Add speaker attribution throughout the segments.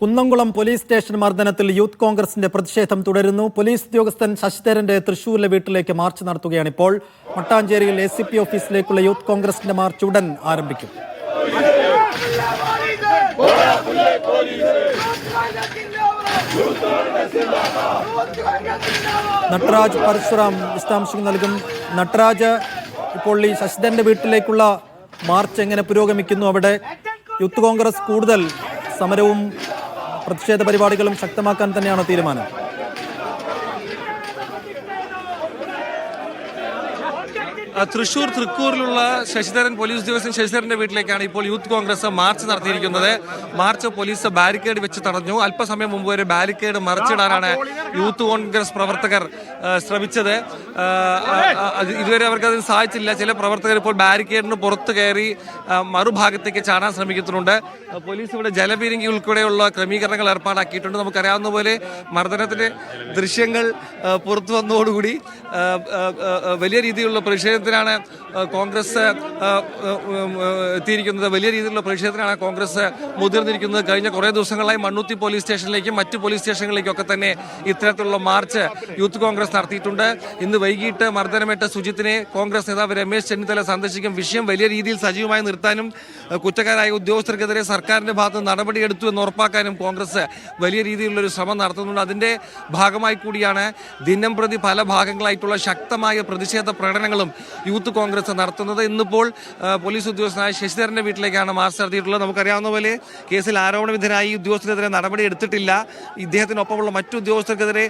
Speaker 1: Kunnamkulam police station മർദ്ദനത്തിൽ youth കോൺഗ്രസിന്റെ പ്രതിഷേധം തുടരുന്നു. പോലീസ് ഉദ്യോഗസ്ഥൻ ശശിധരന്റെ തൃശൂരിലെ വീട്ടിലേക്ക് മാർച്ച് നടത്തുകയാണ് ഇപ്പോൾ. മട്ടാഞ്ചേരിയിൽ എ സി പി ഓഫീസിലേക്കുള്ള യൂത്ത് കോൺഗ്രസിന്റെ മാർച്ച് ഉടൻ ആരംഭിക്കും. നട്രാജ് പരശുറാം വിശദാംശങ്ങൾ നൽകും. നട്രാജ് ഇപ്പോൾ ഈ ശശിധരന്റെ വീട്ടിലേക്കുള്ള മാർച്ച് എങ്ങനെ പുരോഗമിക്കുന്നു അവിടെ? യൂത്ത് കോൺഗ്രസ് കൂടുതൽ സമരവും പ്രതിഷേധ പരിപാടികളും ശക്തമാക്കാൻ തന്നെയാണ് തീരുമാനം.
Speaker 2: തൃശൂർ തൃക്കൂറിലുള്ള ശശിധരൻ പോലീസ് ഉദ്യോഗസ്ഥൻ ശശിധരന്റെ വീട്ടിലേക്കാണ് ഇപ്പോൾ യൂത്ത് കോൺഗ്രസ് മാർച്ച് നടത്തിയിരിക്കുന്നത്. മാർച്ച് പോലീസ് ബാരിക്കേഡ് വെച്ച് തടഞ്ഞു. അല്പസമയം മുമ്പ് ഒരു ബാരിക്കേഡ് മറിച്ചിടാനാണ് യൂത്ത് കോൺഗ്രസ് പ്രവർത്തകർ ശ്രമിച്ചത്. ഇതുവരെ അവർക്ക് അതിന് സാധിച്ചില്ല. ചില പ്രവർത്തകർ ഇപ്പോൾ ബാരിക്കേഡിന് പുറത്ത് കയറി മറുഭാഗത്തേക്ക് ചാടാൻ ശ്രമിക്കുന്നുണ്ട്. പോലീസ് ഇവിടെ ജലപീരങ്കി ഉൾപ്പെടെയുള്ള ക്രമീകരണങ്ങൾ ഏർപ്പാടാക്കിയിട്ടുണ്ട്. നമുക്കറിയാവുന്ന പോലെ മർദ്ദനത്തിന്റെ ദൃശ്യങ്ങൾ പുറത്തു വന്നതോടുകൂടി വലിയ രീതിയിലുള്ള പ്രതിഷേധത്തിനാണ് കോൺഗ്രസ് എത്തിയിരിക്കുന്നത്. വലിയ രീതിയിലുള്ള പ്രതിഷേധത്തിനാണ് കോൺഗ്രസ് മുതിർന്നിരിക്കുന്നത്. കഴിഞ്ഞ കുറേ ദിവസങ്ങളായി മണ്ണുത്തി പോലീസ് സ്റ്റേഷനിലേക്കും മറ്റ് പോലീസ് സ്റ്റേഷനുകളിലേക്കും ഒക്കെ തന്നെ ഇത്തരത്തിലുള്ള മാർച്ച് യൂത്ത് കോൺഗ്രസ് നടത്തിയിട്ടുണ്ട്. ഇന്ന് വൈകിട്ട് മർദ്ദനമേറ്റ സുജിത്തിനെ കോൺഗ്രസ് നേതാവ് രമേശ് ചെന്നിത്തല സന്ദർശിക്കും. വിഷയം വലിയ രീതിയിൽ സജീവമായി നിർത്താനും കുറ്റക്കാരായ ഉദ്യോഗസ്ഥർക്കെതിരെ സർക്കാരിന്റെ ഭാഗത്ത് നടപടിയെടുത്തു എന്ന് ഉറപ്പാക്കാനും കോൺഗ്രസ് വലിയ രീതിയിലുള്ള ഒരു ശ്രമം നടത്തുന്നുണ്ട്. അതിന്റെ ഭാഗമായി കൂടിയാണ് ദിനം പ്രതി പല ഭാഗങ്ങളായിട്ടുള്ള ശക്തമായ പ്രതിഷേധ പ്രകടനങ്ങളും യൂത്ത് കോൺഗ്രസ് നടത്തുന്നത്. ഇന്നിപ്പോൾ പോലീസ് ഉദ്യോഗസ്ഥനായ ശശിധരന്റെ വീട്ടിലേക്കാണ് മാർച്ച് നടത്തിയിട്ടുള്ളത് നമുക്കറിയാവുന്ന പോലെ കേസിൽ ആരോപണവിധരായി ഉദ്യോഗസ്ഥനെതിരെ നടപടി എടുത്തിട്ടില്ല. ഇദ്ദേഹത്തിനൊപ്പമുള്ള മറ്റു ഉദ്യോഗസ്ഥർക്കെതിരെ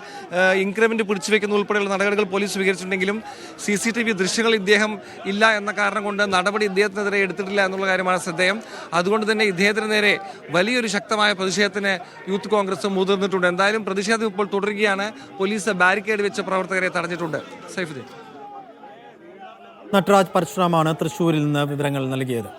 Speaker 2: ഇൻക്രിമെന്റ് പിടിച്ചുവെക്കുന്ന ഉൾപ്പെടെയുള്ള നടപടികൾ പോലീസ് സ്വീകരിച്ചിട്ടുണ്ടെങ്കിലും സി സി ടി വി ദൃശ്യങ്ങൾ ഇദ്ദേഹം ഇല്ല എന്ന കാരണം കൊണ്ട് നടപടി ഇദ്ദേഹത്തിനെതിരെ എടുത്തിട്ടില്ല എന്നുള്ള കാര്യമാണ് ശ്രദ്ധേയം. അതുകൊണ്ട് തന്നെ ഇദ്ദേഹത്തിന് നേരെ വലിയൊരു ശക്തമായ പ്രതിഷേധത്തിന് യൂത്ത് കോൺഗ്രസ് മുതിർന്നിട്ടുണ്ട്. എന്തായാലും പ്രതിഷേധം ഇപ്പോൾ തുടരുകയാണ്. പോലീസ് ബാരിക്കേഡ് വെച്ച് പ്രവർത്തകരെ തടഞ്ഞിട്ടുണ്ട്. സൈഫുദ്ദീൻ.
Speaker 1: നട്രാജ് പരശുറാമാണ് തൃശ്ശൂരിൽ നിന്ന് വിവരങ്ങൾ നൽകിയത്